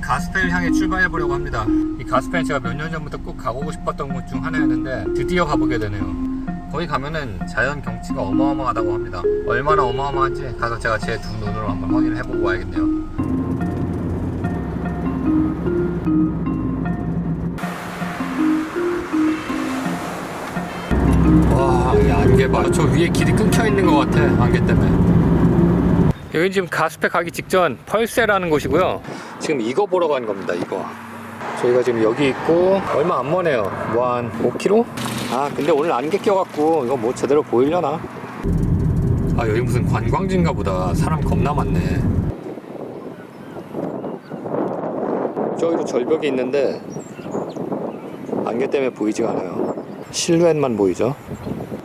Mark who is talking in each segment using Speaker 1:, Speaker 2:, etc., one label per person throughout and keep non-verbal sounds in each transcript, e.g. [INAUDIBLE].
Speaker 1: 가스펠 향해 출발해 보려고 합니다. 이 가스펠 제가 몇 년 전부터 꼭 가보고 싶었던 곳 중 하나였는데 드디어 가보게 되네요. 거기 가면은 자연 경치가 어마어마하다고 합니다. 얼마나 어마어마한지 가서 제가 제 두 눈으로 한번 확인해 보고 와야겠네요. 와, 이 안개 봐. 저 위에 길이 끊겨 있는 것 같아. 안개 때문에. 여기 지금 가스페 가기 직전 펄세라는 곳이고요. 지금 이거 보러 가는 겁니다. 이거. 저희가 지금 여기 있고 얼마 안 머네요. 뭐 한 5km? 아 근데 오늘 안개 껴갖고 이거 뭐 제대로 보이려나? 아 여기 무슨 관광지인가 보다. 사람 겁나 많네. 저기도 절벽이 있는데 안개 때문에 보이지가 않아요. 실루엣만 보이죠?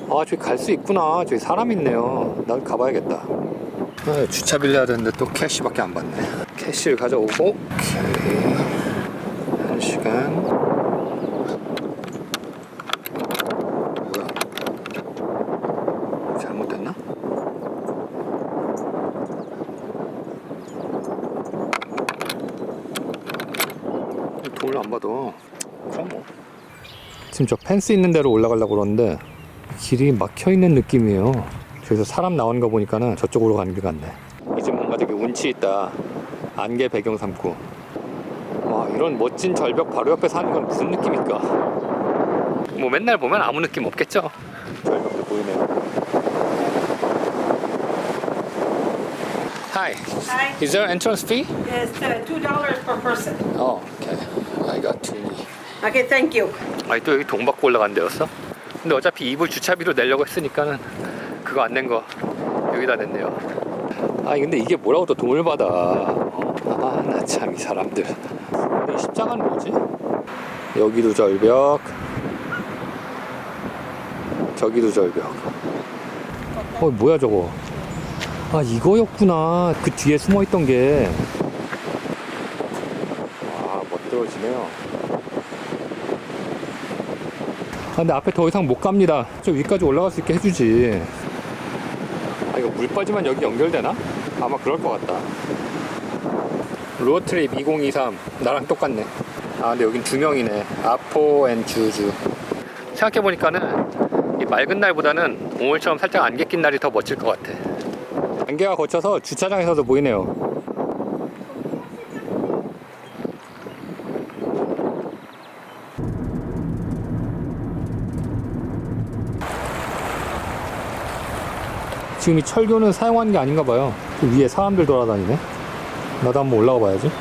Speaker 1: 아 저기 갈 수 있구나. 저기 사람 있네요. 난 가봐야겠다. 아, 주차 빌려야 되는데 또 캐시밖에 안 받네. 캐시를 가져오고 오케이. 한 시간. 뭐야? 잘못됐나? 돈을 안 받아. 그럼 뭐. 지금 저 펜스 있는 데로 올라가려고 그러는데 길이 막혀 있는 느낌이에요. 저기서 사람 나오는 거 보니까는 저쪽으로 가는 길 같네. 이제 뭔가 되게 운치 있다. 안개 배경 삼고. 와 이런 멋진 절벽 바로 옆에 사는 건 무슨 느낌일까? 뭐 맨날 보면 아무 느낌 없겠죠. 절벽도 보이네요. Hi,
Speaker 2: Hi.
Speaker 1: is there entrance fee?
Speaker 2: It's uh, two dollars per person.
Speaker 1: Oh, okay. I got two.
Speaker 2: Okay, thank you.
Speaker 1: 아니 또 여기 돈 받고 올라간 데였어? 근데 어차피 이불 주차비로 내려고 했으니까는 그거 안 낸 거 여기다 냈네요. 아 근데 이게 뭐라고 또 돈을 받아? 아 나 참 이 사람들. 근데 이 십자가는 뭐지? 여기도 절벽, 저기도 절벽. 어 뭐야 저거? 아 이거였구나. 그 뒤에 숨어 있던 게. 와 멋들어지네요. 아, 근데 앞에 더 이상 못 갑니다. 저 위까지 올라갈 수 있게 해주지. 아, 이거 물빠지만 여기 연결되나? 아마 그럴 것 같다. 로어트립 2023. 나랑 똑같네. 아, 근데 여긴 두 명이네. 아포 앤 주주. 생각해보니까는 이 맑은 날보다는 오늘처럼 살짝 안개 낀 날이 더 멋질 것 같아. 안개가 거쳐서 주차장에서도 보이네요. 지금 이 철교는 사용하는 게 아닌가 봐요. 그 위에 사람들 돌아다니네. 나도 한번 올라가 봐야지.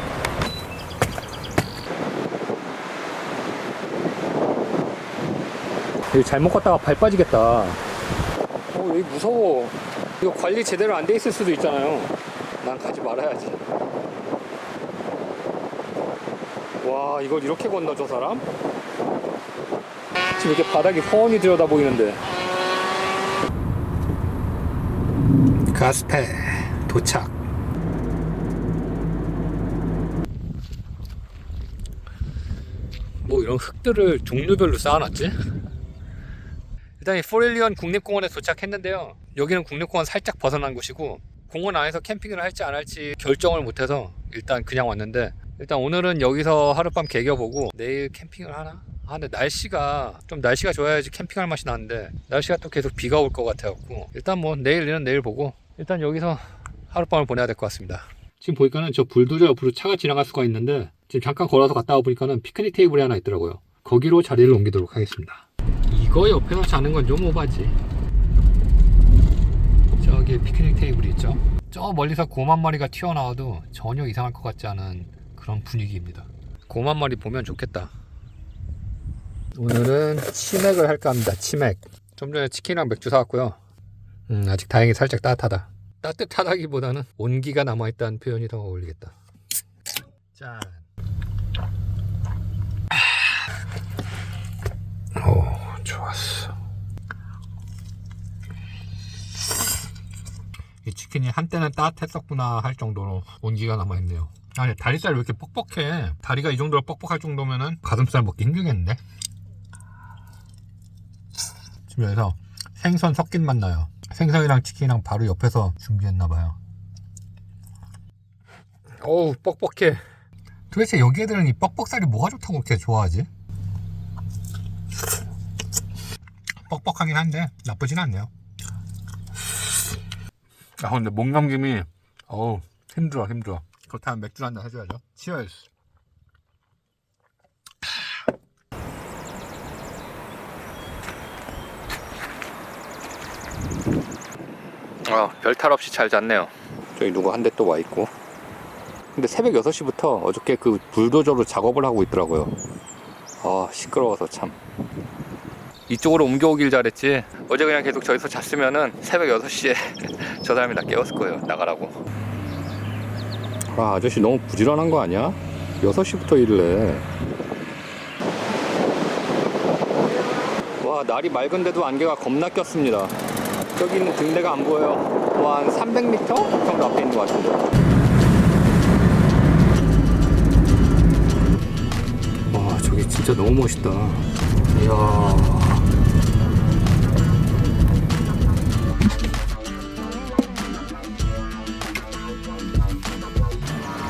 Speaker 1: 여기 잘못 갔다가 발 빠지겠다. 어, 여기 무서워. 이거 관리 제대로 안 돼 있을 수도 있잖아요. 난 가지 말아야지. 와, 이걸 이렇게 건너, 저 사람? 지금 이렇게 바닥이 훤히 들여다 보이는데. 가스페 도착. 뭐 이런 흙들을 종류별로 쌓아놨지? 일단 이 포렐리언 국립공원에 도착했는데요. 여기는 국립공원 살짝 벗어난 곳이고 공원 안에서 캠핑을 할지 안 할지 결정을 못해서 일단 그냥 왔는데 일단 오늘은 여기서 하룻밤 개겨보고 내일 캠핑을 하나? 아 근데 날씨가 좀 날씨가 좋아야지 캠핑할 맛이 나는데 날씨가 또 계속 비가 올 것 같아갖고 일단 뭐 내일은 내일 보고 일단 여기서 하룻밤을 보내야 될 것 같습니다. 지금 보니까는 저 불도저 옆으로 차가 지나갈 수가 있는데 지금 잠깐 걸어서 갔다 와 보니까는 피크닉 테이블이 하나 있더라고요. 거기로 자리를 옮기도록 하겠습니다. 이거 옆에서 자는 건 좀 오바지. 저기 피크닉 테이블이 있죠. 저 멀리서 곰 한 마리가 튀어나와도 전혀 이상할 것 같지 않은 그런 분위기입니다. 곰 한 마리 보면 좋겠다. 오늘은 치맥을 할까 합니다. 치맥. 좀 전에 치킨이랑 맥주 사왔고요. 음, 아직 다행히 살짝 따뜻하다. 따뜻하다기보다는 온기가 남아있다는 표현이 더 어울리겠다. 짠. 오, 좋았어. 이 치킨이 한때는 따뜻했었구나 할 정도로 온기가 남아있네요. 아니, 다리살 왜 이렇게 뻑뻑해? 다리가 이 정도로 뻑뻑할 정도면은 가슴살 먹기 힘들겠는데? 지금 여기서 생선 섞인 맛 나요. 생선이랑 치킨이랑 바로 옆에서 준비했나 봐요. 어우 뻑뻑해. 도대체 여기 애들은 이 뻑뻑살이 뭐가 좋다고 그렇게 좋아하지? 뻑뻑하긴 한데 나쁘진 않네요. 아 근데 목 넘김이 어우 힘들어 힘들어. 그렇다면 맥주 한잔 해줘야죠. 치얼스. 아, 별탈 없이 잘 잤네요. 저기 누구 한 대 또 와 있고. 근데 새벽 6시부터 어저께 그 불도저로 작업을 하고 있더라고요. 아, 시끄러워서 참. 이쪽으로 옮겨오길 잘했지. 어제 그냥 계속 저기서 잤으면은 새벽 6시에 [LAUGHS] 저 사람이 나 깨웠을 거예요. 나가라고. 아, 아저씨 너무 부지런한 거 아니야? 6시부터 일을 해. 와, 날이 맑은데도 안개가 겁나 꼈습니다. 저기 있는 등대가 안 보여요. 뭐 한 300m 정도 앞에 있는 것 같은데. 와, 저기 진짜 너무 멋있다. 이야.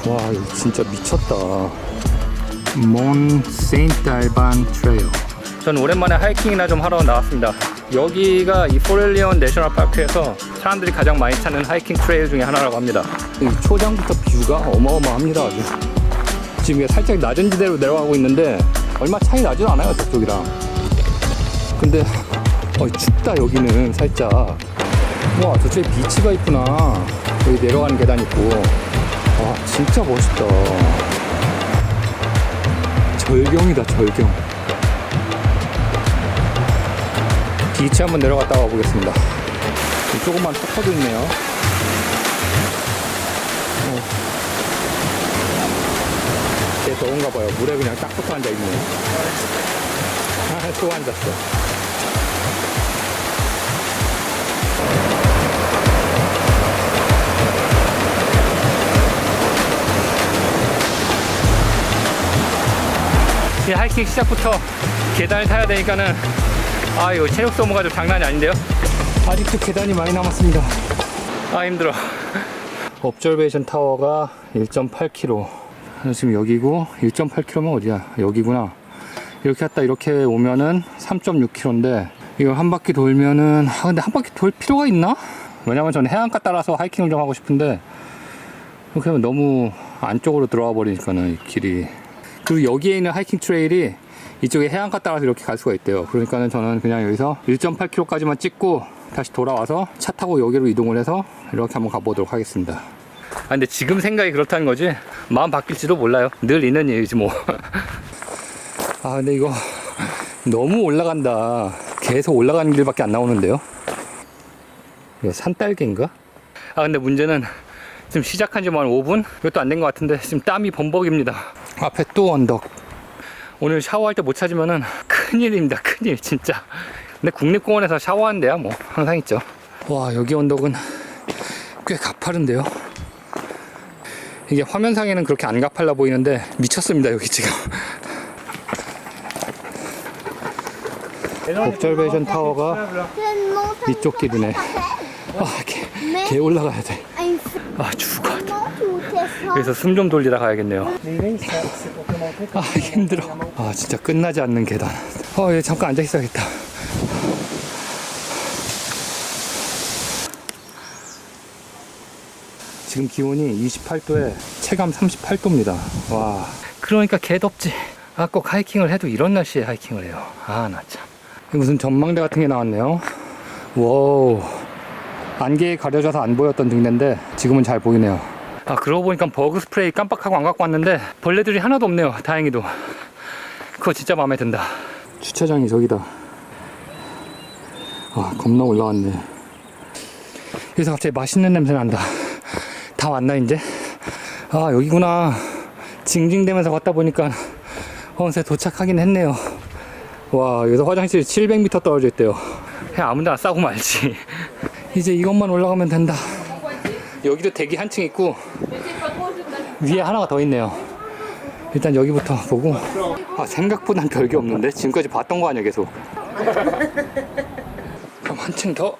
Speaker 1: 와, 이거 진짜 미쳤다. 몬 세인트 알반 트레일. 전 오랜만에 하이킹이나 좀 하러 나왔습니다. 여기가 이 포렐리온 내셔널 파크에서 사람들이 가장 많이 찾는 하이킹 트레일 중에 하나라고 합니다. 이 초장부터 뷰가 어마어마합니다. 아주. 지금 이게 살짝 낮은 지대로 내려가고 있는데 얼마 차이 나지도 않아요 저쪽이랑. 근데 어, 춥다 여기는 살짝. 와 저쪽에 비치가 있구나. 여기 내려가는 계단 있고. 와 진짜 멋있다. 절경이다 절경. 비치 한번 내려갔다 와 보겠습니다. 조금만 턱퍼도 있네요. 어. 걔 더운가 봐요. 물에 그냥 딱 붙어 앉아 있네. 아, 또 앉았어. 이 하이킹 시작부터 계단을 타야 되니까는 아 이거 체력 소모가 좀 장난이 아닌데요? 아직도 계단이 많이 남았습니다. 아 힘들어. 옵저베이션 타워가 1.8km 지금 여기고 1.8km면 어디야? 여기구나. 이렇게 갔다 이렇게 오면은 3.6km인데 이거 한 바퀴 돌면은 아 근데 한 바퀴 돌 필요가 있나? 왜냐면 저는 해안가 따라서 하이킹을 좀 하고 싶은데 이렇게 하면 너무 안쪽으로 들어와 버리니까는 이 길이. 그리고 여기에 있는 하이킹 트레일이 이쪽에 해안가 따라서 이렇게 갈 수가 있대요. 그러니까는 저는 그냥 여기서 1.8km까지만 찍고 다시 돌아와서 차 타고 여기로 이동을 해서 이렇게 한번 가보도록 하겠습니다. 아 근데 지금 생각이 그렇다는 거지 마음 바뀔지도 몰라요. 늘 있는 일이지 뭐. [LAUGHS] 아 근데 이거 너무 올라간다. 계속 올라가는 길밖에 안 나오는데요. 이거 산딸기인가? 아 근데 문제는 지금 시작한 지만 5분? 이것도 안 된 것 같은데 지금 땀이 범벅입니다. 앞에 또 언덕. 오늘 샤워할 때 못 찾으면은 큰일입니다. 큰일 진짜. 근데 국립공원에서 샤워하는 데야 뭐 항상 있죠. 와 여기 언덕은 꽤 가파른데요. 이게 화면상에는 그렇게 안 가팔라 보이는데 미쳤습니다 여기 지금. [LAUGHS] 옵저베이션 타워가 이쪽 길이네. 아, 개, 개 올라가야 돼. 아 같아. 그래서 숨 좀 돌리다 가야겠네요. 아 힘들어. 아 진짜 끝나지 않는 계단. 어, 예, 잠깐 앉아 있어야겠다. 지금 기온이 28도에 체감 38도입니다. 와. 그러니까 개덥지. 아, 꼭 하이킹을 해도 이런 날씨에 하이킹을 해요. 아, 나 참. 무슨 전망대 같은 게 나왔네요. 와우. 안개에 가려져서 안 보였던 등대인데 지금은 잘 보이네요. 아 그러고 보니까 버그 스프레이 깜빡하고 안 갖고 왔는데 벌레들이 하나도 없네요. 다행히도. 그거 진짜 마음에 든다. 주차장이 저기다. 아 겁나 올라갔네. 여기서 갑자기 맛있는 냄새 난다. 다 왔나 이제? 아 여기구나. 징징대면서 갔다 보니까 어느새 도착하긴 했네요. 와 여기서 화장실 700m 떨어져 있대요. 그냥 아무데나 싸고 말지. 이제 이것만 올라가면 된다. 여기도 대기 한층 있고 위에 하나가 더 있네요. 일단 여기부터 보고 아 생각보단 별게 없는데 지금까지 봤던 거 아니야 계속. 그럼 한층 더.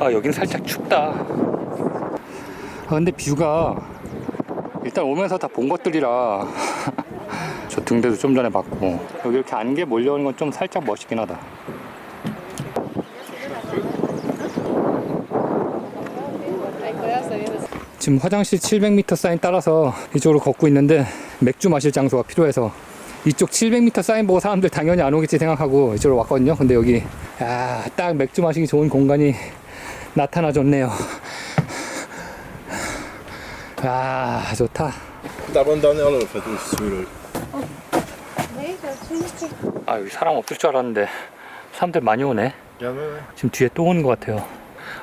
Speaker 1: 아 여긴 살짝 춥다. 아 근데 뷰가 일단 오면서 다 본 것들이라 [LAUGHS] 저 등대도 좀 전에 봤고 여기 이렇게 안개 몰려오는 건 좀 살짝 멋있긴 하다 지금 화장실 700m 사인 따라서 이쪽으로 걷고 있는데 맥주 마실 장소가 필요해서 이쪽 700m 사인 보고 사람들 당연히 안 오겠지 생각하고 이쪽으로 왔거든요. 근데 여기 야, 딱 맥주 마시기 좋은 공간이 나타나줬네요. 아 좋다.
Speaker 3: dan alle vet is
Speaker 1: 아 여기 사람 없을 줄 알았는데 사람들 많이 오네. 지금 뒤에 또 오는 것 같아요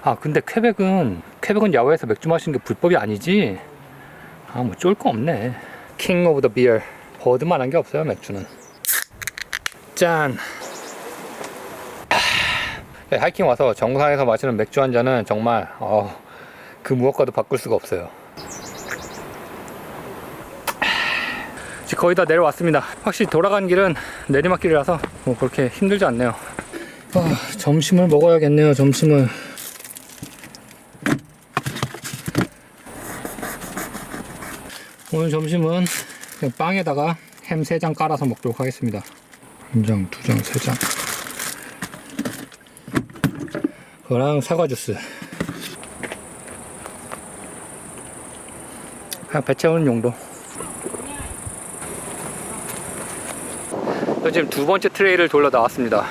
Speaker 1: 아 근데 쾌백은 쾌백은 야외에서 맥주 마시는 게 불법이 아니지 아뭐 쫄 거 없네 킹 오브 더 비어 버드만 한 게 없어요 맥주는 짠 아, 네, 하이킹 와서 정상에서 마시는 맥주 한 잔은 정말 어, 그 무엇과도 바꿀 수가 없어요 지금 거의 다 내려왔습니다. 확실히 돌아가는 길은 내리막길이라서 뭐 그렇게 힘들지 않네요. 아, 점심을 먹어야겠네요. 점심을. 오늘 점심은 빵에다가 햄 3장 깔아서 먹도록 하겠습니다. 한 장, 두 장, 세 장. 그거랑 사과 주스. 그냥 배 채우는 용도. 저 지금 두 번째 트레일을 돌러 나왔습니다.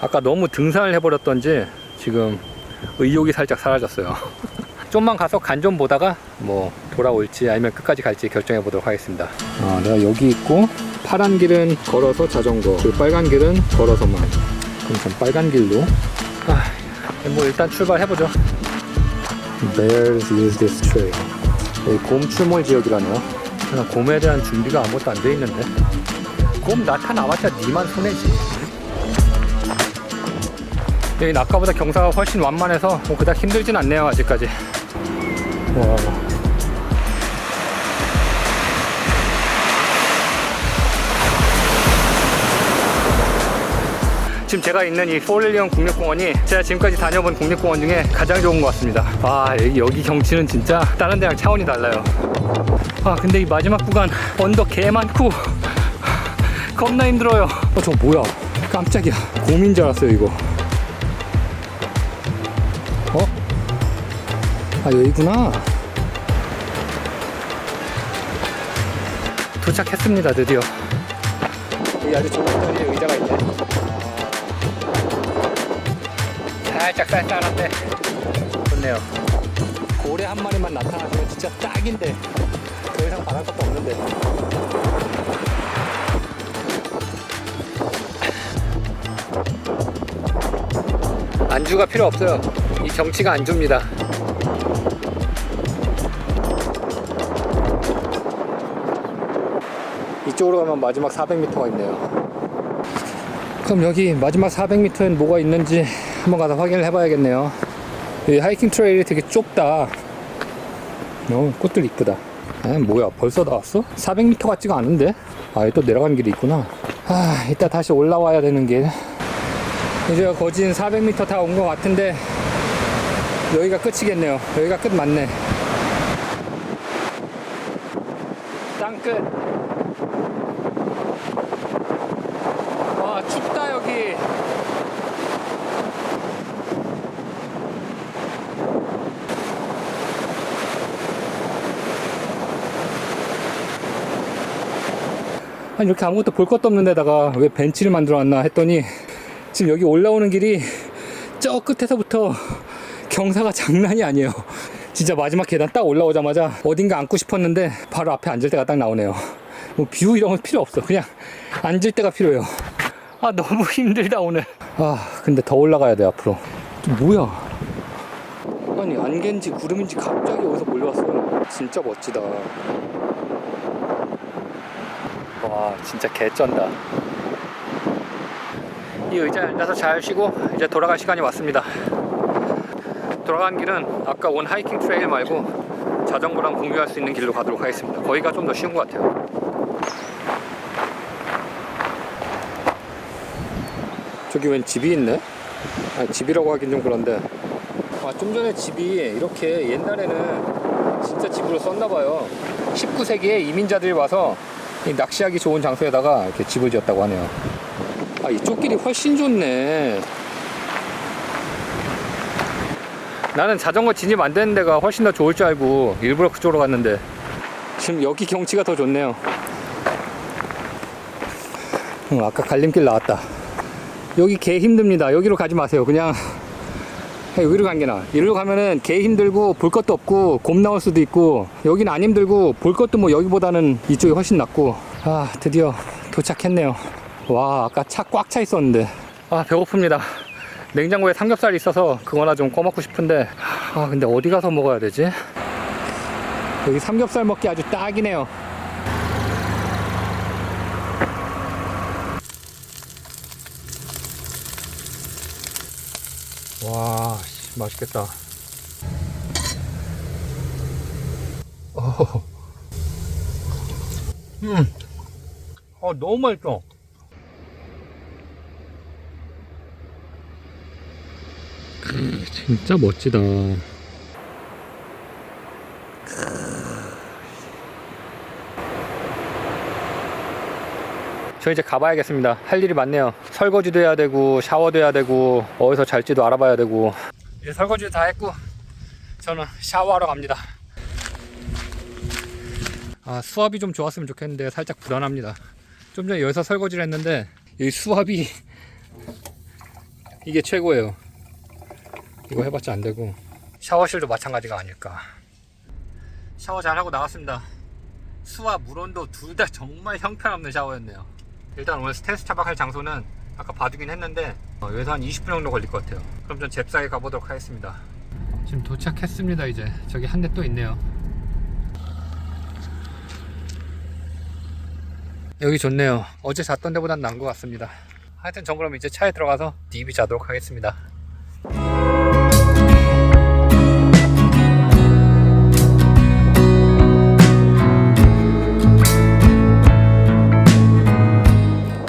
Speaker 1: 아까 너무 등산을 해버렸던지 지금 의욕이 살짝 사라졌어요. [LAUGHS] 좀만 가서 간 좀 보다가 뭐 돌아올지 아니면 끝까지 갈지 결정해 보도록 하겠습니다. 아, 내가 여기 있고 파란 길은 걸어서 자전거, 그리고 빨간 길은 걸어서만. 그럼 전 빨간 길로. 아, 뭐 일단 출발해 보죠. Bears use this trail. 여기 곰 출몰 지역이라네요. 그냥 곰에 대한 준비가 아무것도 안 돼 있는데. 곰 나타나봤자 니만 손해지. 여기 아까보다 경사가 훨씬 완만해서 뭐 그닥 힘들진 않네요 아직까지. 와. 지금 제가 있는 이 포릴리온 국립공원이 제가 지금까지 다녀본 국립공원 중에 가장 좋은 것 같습니다. 아 여기, 경치는 진짜 다른 데랑 차원이 달라요. 아 근데 이 마지막 구간 언덕 개 많고 겁나 힘들어요. 어, 저 뭐야? 깜짝이야. 곰인 줄 알았어요, 이거. 어? 아, 여기구나. 도착했습니다, 드디어. 여기 아주 좋은 자리에 의자가 있네. 살짝 쌀쌀한데. 좋네요. 고래 한 마리만 나타나면 진짜 딱인데. 더 이상 바랄 것도 없는데. 안주가 필요 없어요. 이 경치가 안주입니다. 이쪽으로 가면 마지막 400m가 있네요. 그럼 여기 마지막 400m엔 뭐가 있는지 한번 가서 확인을 해봐야겠네요. 이 하이킹 트레일이 되게 좁다. 어, 꽃들 이쁘다. 아, 뭐야, 벌써 나왔어? 400m 같지가 않은데? 아, 또 내려가는 길이 있구나. 아, 이따 다시 올라와야 되는 길. 이제 거진 400m 다 온 것 같은데 여기가 끝이겠네요. 여기가 끝 맞네. 땅 끝. 와 춥다 여기. 아니 이렇게 아무것도 볼 것도 없는 데다가 왜 벤치를 만들어 놨나 했더니 지금 여기 올라오는 길이 저 끝에서부터 경사가 장난이 아니에요. 진짜 마지막 계단 딱 올라오자마자 어딘가 앉고 싶었는데 바로 앞에 앉을 때가 딱 나오네요. 뭐 뷰 이런 건 필요 없어. 그냥 앉을 때가 필요해요. 아 너무 [LAUGHS] 힘들다 오늘. 아 근데 더 올라가야 돼 앞으로. 또 뭐야? 아니 안개인지 구름인지 갑자기 어디서 몰려왔어요. 진짜 멋지다. 와 진짜 개쩐다. 이 의자에 앉아서 잘 쉬고 이제 돌아갈 시간이 왔습니다. 돌아가는 길은 아까 온 하이킹 트레일 말고 자전거랑 공유할 수 있는 길로 가도록 하겠습니다. 거기가 좀 더 쉬운 것 같아요. 저기 웬 집이 있네? 아니 집이라고 하긴 좀 그런데 아, 좀 전에 집이 이렇게 옛날에는 진짜 집으로 썼나봐요. 19세기에 이민자들이 와서 이 낚시하기 좋은 장소에다가 이렇게 집을 지었다고 하네요. 아, 이쪽 길이 훨씬 좋네. 나는 자전거 진입 안 되는 데가 훨씬 더 좋을 줄 알고 일부러 그쪽으로 갔는데 지금 여기 경치가 더 좋네요. 응, 아까 갈림길 나왔다. 여기 개 힘듭니다. 여기로 가지 마세요. 그냥 여기로 간 게 나아. 이리로 가면은 개 힘들고 볼 것도 없고 곰 나올 수도 있고 여기는 안 힘들고 볼 것도 뭐 여기보다는 이쪽이 훨씬 낫고 아 드디어 도착했네요. 와 아까 차 꽉 차 있었는데 아 배고픕니다. 냉장고에 삼겹살이 있어서 그거나 좀 꺼먹고 싶은데 아 근데 어디 가서 먹어야 되지? 여기 삼겹살 먹기 아주 딱이네요. 와, 씨, 맛있겠다. 어. 음, 어, 너무 맛있어. 진짜 멋지다. 저 이제 가봐야겠습니다. 할 일이 많네요. 설거지도 해야 되고, 샤워도 해야 되고, 어디서 잘지도 알아봐야 되고. 이제 설거지 다 했고, 저는 샤워하러 갑니다. 아, 수압이 좀 좋았으면 좋겠는데, 살짝 불안합니다. 좀 전에 여기서 설거지를 했는데, 이 수압이, [LAUGHS] 이게 최고예요. 이거 해봤자 안 되고, 샤워실도 마찬가지가 아닐까. 샤워 잘하고 나왔습니다. 수와 물온도 둘 다 정말 형편없는 샤워였네요. 일단 오늘 스트레스 차박할 장소는 아까 봐두긴 했는데 어, 여기서 한 20분 정도 걸릴 것 같아요. 그럼 전 잽싸게 가보도록 하겠습니다. 지금 도착했습니다. 이제 저기 한 대 또 있네요. 여기 좋네요. 어제 잤던 데보단 나은 것 같습니다. 하여튼 전 그럼 이제 차에 들어가서 DB 자도록 하겠습니다.